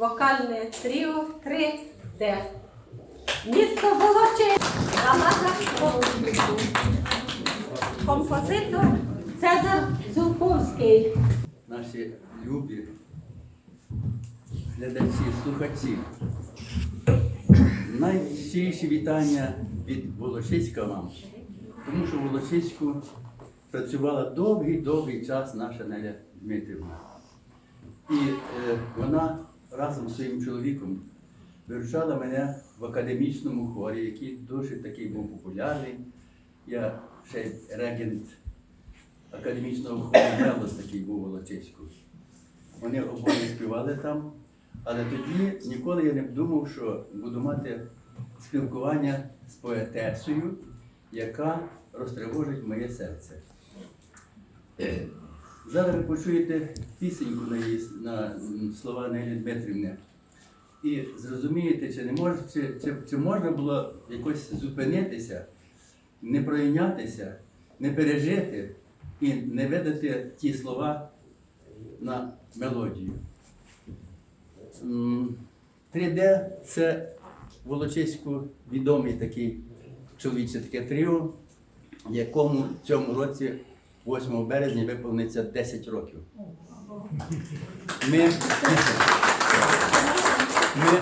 вокальне тріо 3D. Місто Волочи, громада Волочи. Композитор Цезар Зулковський. наші любі глядачі, слухачі. Найщиріші вітання від Волочиська вам, тому що в Волочиську працювала довгий-довгий час наша Неля Дмитрівна. І е, вона разом з своїм чоловіком виручала мене в академічному хорі, який дуже такий був популярний. Я ще регент академічного хору «Мелос» такий був у Волочиську. Вони обоє співали там, але тоді ніколи я не думав, що буду мати спілкування з поетесою, яка розтривожить моє серце. Зараз ви почуєте пісеньку на, її, на слова Нелі Дмитрівни. І зрозумієте, чи не мож, чи, чи, чи можна було якось зупинитися, не пройнятися, не пережити і не видати ті слова на мелодію. 3D це Волочиську відомий такий чоловіче таке тріо, якому в цьому році, 8 березня, виповниться 10 років. Ми, ми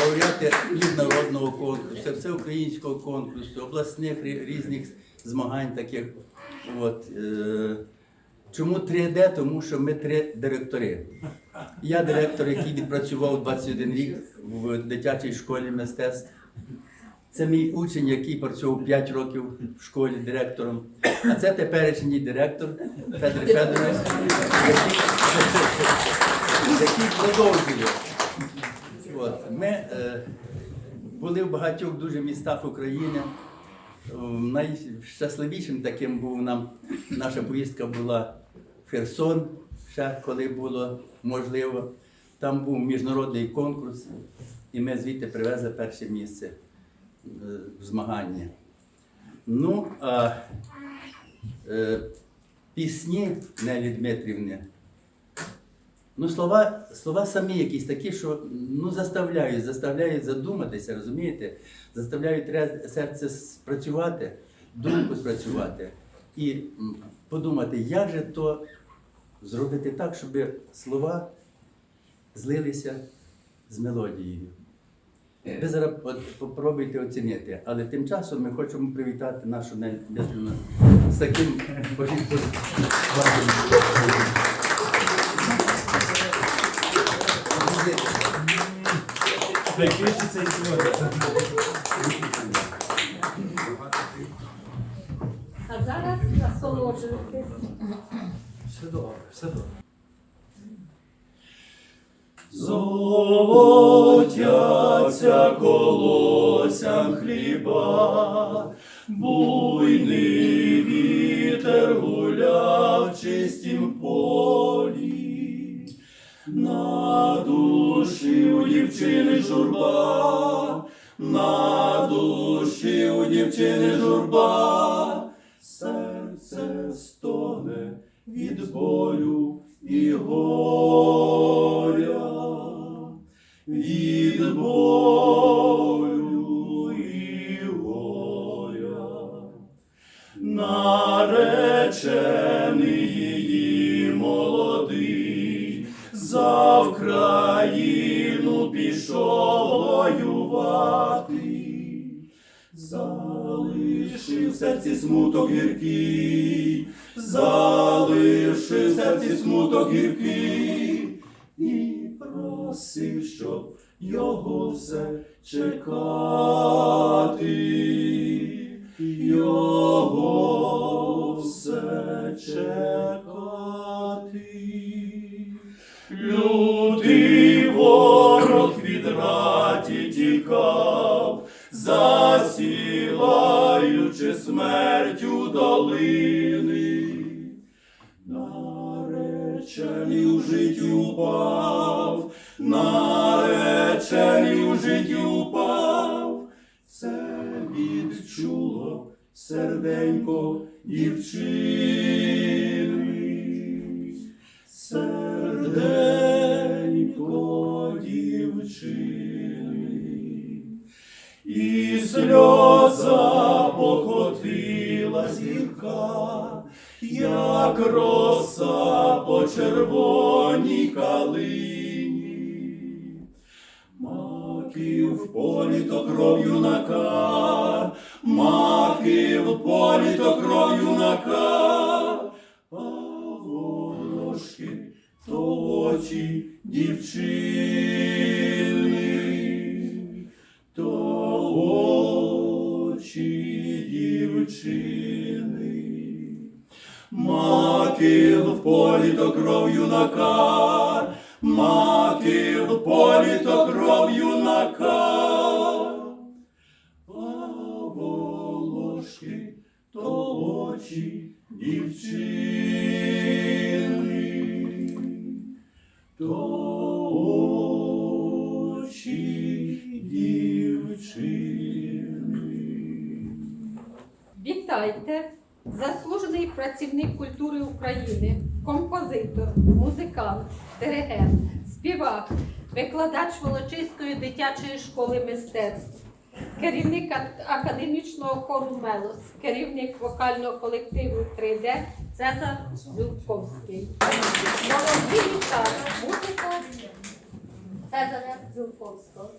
лауреати міжнародного конкурсу, всеукраїнського конкурсу, обласних різних змагань таких. От, е, чому 3D? Тому що ми три директори. Я директор, який відпрацював 21 рік в дитячій школі мистецтв. Це мій учень, який працював 5 років в школі директором. А це теперішній директор Федір Федорович, який, продовжує. От. Ми е, були в багатьох дуже містах України. Ем, Найщасливішим таким був нам наша поїздка була в Херсон, ще коли було можливо. Там був міжнародний конкурс, і ми звідти привезли перше місце е, в змаганні. Ну, а е, пісні Нелі Дмитрівни. Ну, слова, слова самі якісь такі, що ну, заставляють, заставляють задуматися, розумієте? Заставляють серце спрацювати, думку спрацювати і подумати, як же то зробити так, щоб слова злилися з мелодією. Ви зараз от попробуйте оцінити, але тим часом ми хочемо привітати нашу Нелю з таким. А зараз насолоджуйтесь. Все добре, все добре. Золотяться колосям хліба, буйний вітер гуляв в чистім полі, на душі у дівчини журба, на душі у дівчини журба, серце стогне від болю і горя, від болю і горя. Наречений її молодий, за Вкраїну пішов воювати, залишив серці смуток гіркий, залишив серці смуток гіркий, просив, його все чекати, його все чекати. Лютий ворог від раті тікав, засіваючи смертю долини. Наречений у житті упав, наречений печалі у житті упав, це відчуло серденько дівчини, серденько дівчини, і сльоза похотила зірка, як роса почервона. В полі то кров юнака, маки в полі то кров юнака, а ворожки то очі дівчини, то очі дівчини. Маки в полі кров юнака, маки в полі то кров юнака, очі дівчини, то очі дівчини. Вітайте! Заслужений працівник культури України, композитор, музикант, диригент, співак, викладач Волочиської дитячої школи мистецтв, керівник академічного хору Мелос, керівник вокального колективу 3D Цезар Зюлковський. Молодий музика Цезаря Зюлковського.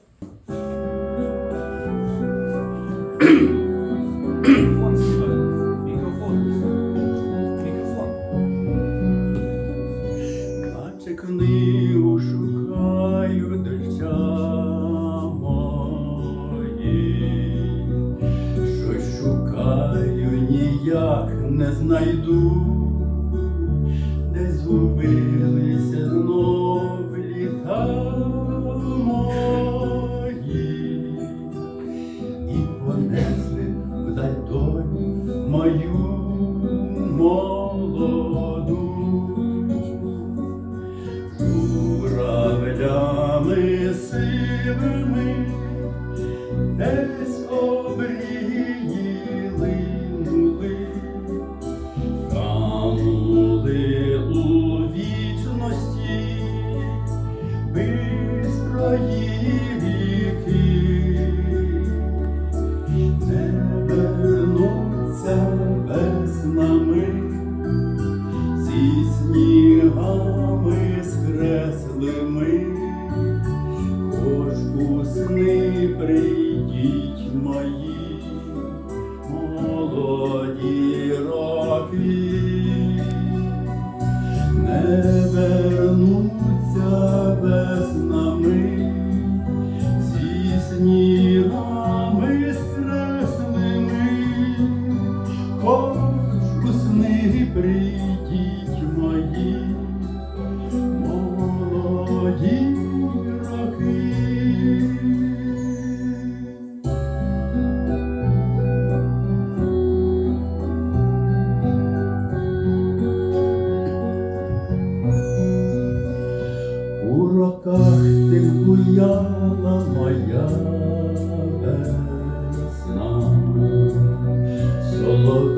Молоді роки, не вернуться веснами зі снігами скреслими. Хоч у сни прийдіть мої. Молоді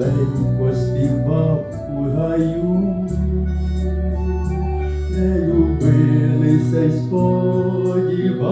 Соловейко поспівав у гаю, не любилися й сподівалися,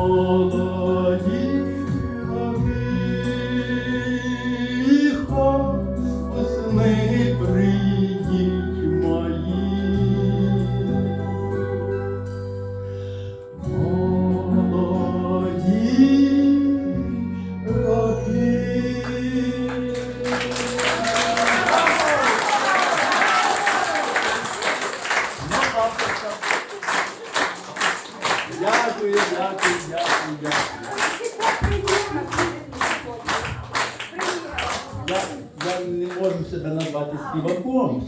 Lord.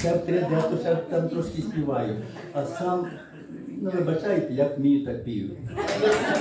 Це прийде, то ще там трошки співаю. А сам, ну вибачайте, як вмію, так пію.